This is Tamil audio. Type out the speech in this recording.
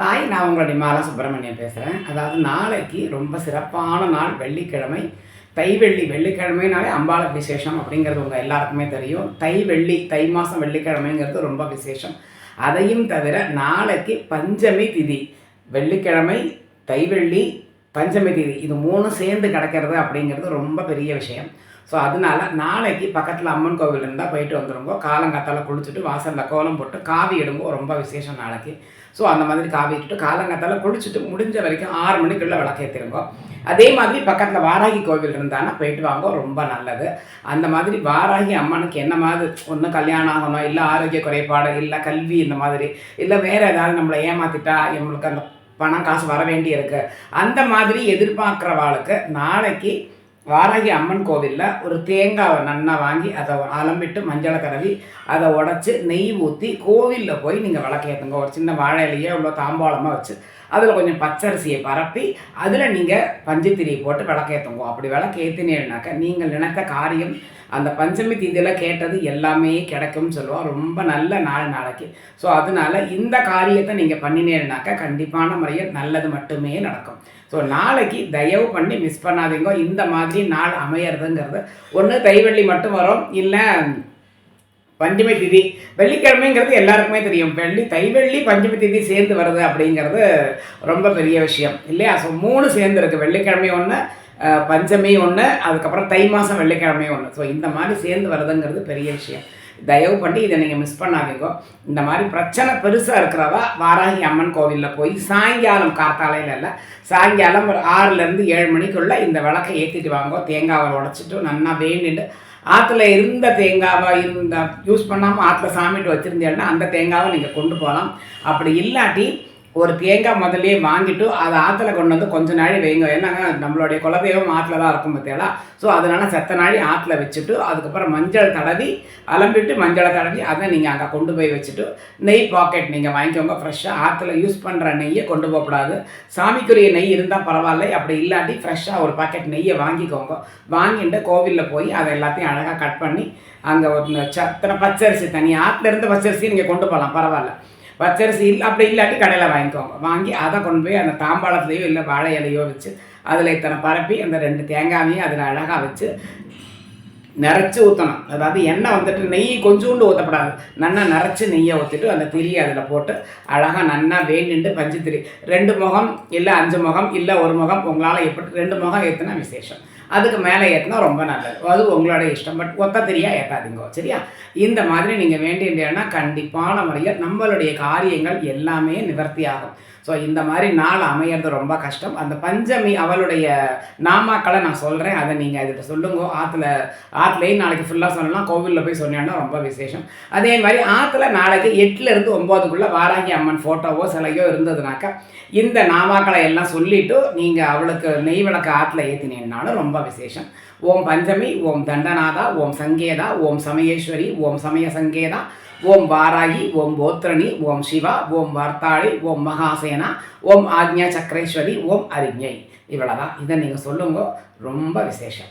ஹாய் நான் உங்களுடைய மாலா சுப்பிரமணியன் பேசுகிறேன் அதாவது நாளைக்கு ரொம்ப சிறப்பான நாள் வெள்ளிக்கிழமை. தை வெள்ளி வெள்ளிக்கிழமைனாலே அம்பாள விசேஷம் அப்படிங்கிறது உங்கள் எல்லாருக்குமே தெரியும். தை வெள்ளி தை மாதம் வெள்ளிக்கிழமைங்கிறது ரொம்ப விசேஷம். அதையும் தவிர நாளைக்கு பஞ்சமி திதி. வெள்ளிக்கிழமை தை வெள்ளி பஞ்சமி திதி. இது மூணும் சேர்ந்து கிடக்கிறது அப்படிங்கிறது ரொம்ப பெரிய விஷயம். ஸோ அதனால நாளைக்கு பக்கத்தில் அம்மன் கோவில் இருந்தால் போயிட்டு வந்துருங்கோ. காலங்காத்தால குளிச்சுட்டு வாசலில் கோலம் போட்டு காவி இடுங்கோ ரொம்ப விசேஷம் நாளைக்கு. ஸோ அந்த மாதிரி காவி இட்டுட்டு காலங்காத்தால குளிச்சுட்டு முடிஞ்ச வரைக்கும் ஆறு மணிக்குள்ளே விளக்கேற்றிருங்கோ அதே மாதிரி பக்கத்தில் வாராகி கோவில் இருந்தானா போயிட்டு வாங்க. ரொம்ப நல்லது. அந்த மாதிரி வாராகி அம்மனுக்கு என்ன மாதிரி ஒன்று கல்யாணம் ஆகணும் இல்லை ஆரோக்கிய குறைபாடு இல்லை கல்வி இந்த மாதிரி இல்லை வேறு ஏதாவது நம்மளை ஏமாத்திட்டா நம்மளுக்கு அந்த பணம் காசு வர வேண்டியிருக்கு. அந்த மாதிரி எதிர்பார்க்குறவாளுக்கு நாளைக்கு வாராகி அம்மன் கோவிலில் ஒரு தேங்காவை நன்னா வாங்கி அதை அலம்பிட்டு மஞ்சளை கரவி அதை உடச்சி நெய் ஊற்றி கோவிலில் போய் நீங்கள் விளக்கேற்றுங்க ஒரு சின்ன வாழை இலையோ இவ்வளோ தாம்பாளமாக வச்சு. அதில் கொஞ்சம் பச்சரிசியை பரப்பி அதில் நீங்கள் பஞ்சத்திரியை போட்டு விளக்கேற்றுங்க அப்படி விளக்கேற்றினேன்னாக்கா நீங்கள் நினைத்த காரியம் அந்த பஞ்சமி தீதியில் கேட்டது எல்லாமே கிடைக்கும்னு சொல்லுவோம் ரொம்ப நல்ல நாள் நாளைக்கு. ஸோ அதனால இந்த காரியத்தை நீங்கள் பண்ணினேன்னாக்கா கண்டிப்பான முறையில் நல்லது மட்டுமே நடக்கும். ஸோ நாளைக்கு தயவு பண்ணி மிஸ் பண்ணாதீங்க. இந்த மாதிரி நாள் அமையறதுங்கிறது. ஒன்று தைவள்ளி மட்டும் வரும். இல்லை பஞ்சமி திதி. வெள்ளிக்கிழமைங்கிறது எல்லாருக்குமே தெரியும். வெள்ளி தைவெள்ளி பஞ்சமி திதி சேர்ந்து வருது அப்படிங்கிறது ரொம்ப பெரிய விஷயம். இல்லையா? ஸோ மூணு சேர்ந்து இருக்குது வெள்ளிக்கிழமை ஒன்று பஞ்சமி ஒன்று அதுக்கப்புறம் தை மாதம் வெள்ளிக்கிழமை ஒன்று ஸோ இந்த மாதிரி சேர்ந்து வருதுங்கிறது பெரிய விஷயம். தயவு பண்ணி இதை நீங்கள் மிஸ் பண்ணாதீங்க. இந்த மாதிரி பிரச்சனை பெருசாக இருக்கிறவா வாராகி அம்மன் கோவிலில் போய் சாயங்காலம் காத்தாலையில் இல்லை சாயங்காலம் ஒரு ஆறுலேருந்து ஏழு மணிக்குள்ளே இந்த விளக்கை ஏற்றிட்டு வாங்க. தேங்காவை உடச்சிட்டு நல்லா வேண்டிட்டு ஆற்றுல இருந்த தேங்காவை இருந்த யூஸ் பண்ணாமல் ஆற்றுல சாமிட்டு வச்சுருந்தேன்னா அந்த தேங்காவை நீங்கள் கொண்டு போகலாம் அப்படி இல்லாட்டி ஒரு தேங்காய் முதல்லயே வாங்கிட்டு அதை ஆற்றுல கொண்டு வந்து கொஞ்ச நாள் வைங்க. ஏன்னா நம்மளுடைய குலதெய்வம் ஆற்றுல தான் இருக்கும் பார்த்தீங்களா ஸோ அதனால செத்த நாளி ஆற்றுல வச்சுட்டு அதுக்கப்புறம் மஞ்சள் தடவி அலம்பிட்டு மஞ்சளை தடவி அதை நீங்கள் அங்கே கொண்டு போய் வச்சுட்டு நெய் பாக்கெட் நீங்கள் வாங்கிக்கோங்க ஃப்ரெஷ்ஷாக ஆற்றுல யூஸ் பண்ணுற நெய்யை கொண்டு போகக்கூடாது சாமிக்குரிய நெய் இருந்தால் பரவாயில்ல. அப்படி இல்லாட்டி ஃப்ரெஷ்ஷாக ஒரு பாக்கெட் நெய்யை வாங்கிக்கோங்க. வாங்கிட்டு கோவிலில் போய் அதை எல்லாத்தையும் அழகாக கட் பண்ணி அங்கே ஒரு சத்தனை பச்சரிசி தனி ஆற்றுல இருந்த பச்சரிசி நீங்கள் கொண்டு போகலாம். பரவாயில்ல. பச்சரிசி இல்லை அப்படி இல்லாட்டி கடையில் வாங்கிக்கோங்க. வாங்கி அதை கொண்டு போய் அந்த தாம்பாளத்துலேயோ இல்லை வாழை இலையோ வச்சு அதில் இத்தனை பரப்பி அந்த ரெண்டு தேங்காயையும் அதில் அழகாக வச்சு நிறச்சி ஊற்றணும் அதாவது எண்ணெய் வந்துட்டு நெய் கொஞ்சோண்டு ஊற்றப்படாது நல்லா நிறச்சி நெய்யை ஊற்றிட்டு அந்த திரியை அதில் போட்டு அழகாக நல்லா வேண்டிட்டு பஞ்சு திரி. ரெண்டு முகம் இல்லை அஞ்சு முகம் இல்லை ஒரு முகம் உங்களால் எப்படி ரெண்டு முகம் ஏற்றுனா விசேஷம். அதுக்கு மேலே ஏற்றினா ரொம்ப நல்லது. அது உங்களோட இஷ்டம். பட் ஒத்த தெரியா ஏற்றாதீங்க சரியா? இந்த மாதிரி நீங்கள் வேண்டியன்னா கண்டிப்பான முறையில் நம்மளுடைய காரியங்கள் எல்லாமே நிவர்த்தி ஆகும். ஸோ இந்த மாதிரி நாள் அமையிறது ரொம்ப கஷ்டம். அந்த பஞ்சமி அவளுடைய நாமாக்களை நான் சொல்கிறேன் அதை நீங்கள் அதுக்கு சொல்லுங்க. ஆற்றுல ஆற்றுலையும் நாளைக்கு ஃபுல்லாக சொல்லலாம். கோவிலில் போய் சொன்னேன்னா ரொம்ப விசேஷம். அதே மாதிரி ஆற்றுல நாளைக்கு எட்டுலேருந்து ஒம்போதுக்குள்ளே வாராகி அம்மன் ஃபோட்டோவோ சிலையோ இருந்ததுனாக்கா இந்த நாமாக்களை எல்லாம் சொல்லிவிட்டு நீங்கள் அவளுக்கு நெய் விளக்கு ஆற்றுல ஏற்றினீங்கனாலும் ரொம்ப விசேஷம் ஓம் பஞ்சமி ஓம் தண்டநாதா ஓம் சங்கேதா ஓம் சமயேஸ்வரி ஓம் சமய சங்கேதா ஓம் வாராகி ஓம் போத்ரணி ஓம் சிவா ஓம் வார்த்தாளி ஓம் மகாசேனா ஓம் ஆக்ஞா சக்கரேஸ்வரி ஓம் அரிஞை இவ்வளோதான் இதை நீங்கள் சொல்லுங்க. ரொம்ப விசேஷம்.